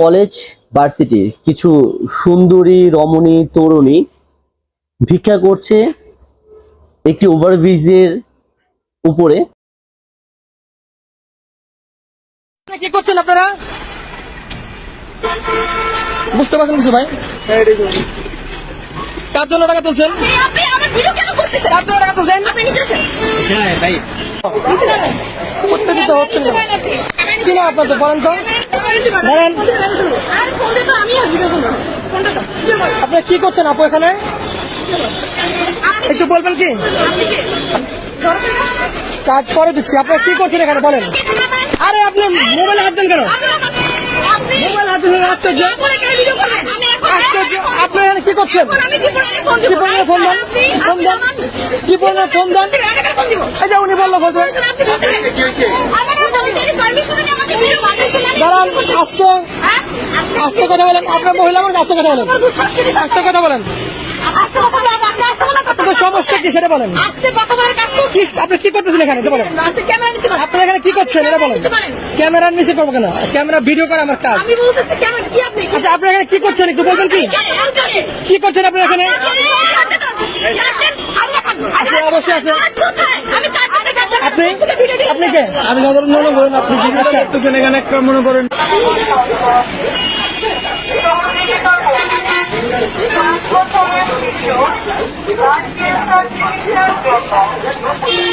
College ভার্সিটির কিছু সুন্দরী রমণী তরুণী ভিক্ষা করছে একটি ওভারব্রিজের উপরে। কি করছেন আপনারা? বুঝতে পারছেন কিছু ভাই? কার জন্য টাকা তুলছেন? কার জন্য টাকা তুলছেন? দিতে হচ্ছে না। আপনি। আপনাদের বলেন তো। আপনি কি করছেন আপু এখানে? একটু বলবেন কি? কাজ করে দিচ্ছি। আপনি কি করছেন এখানে? বলেন। আরে, আপনি মোবাইলে হাত দেন কেন? মোবাইলে এখন- আশ্চর্য আপনি এখানে কি করছেন? কি পরিমাণে ফোন? ফোন কি পরিমাণে ফোন দেন? উনি দাঁড়ান আস্তে হ্যাঁ? আপনি- আস্তে কথা বলেন আপনার মহিলা আমার আস্তে কথা বলেন। আস্তে কথা বলেন আপনি সমস্যা কি সেটা বলেন আপনি কি করতেছেন এখানে বলেন আপনি এখানে কি করছেন এটা বলেন ক্যামেরার নিচে করব কেন ক্যামেরা ভিডিও করা আমার কাজ কি আপনি আচ্ছা এখানে কি করছেন একটু বলবেন কি কি করছেন আপনারা এখানে আপনি অবশ্যই আছে। আপনি আপনি কে? আমি সাধারণ মনে করেন আপনি করতেছেন এখানে একটা মনে করেন? you.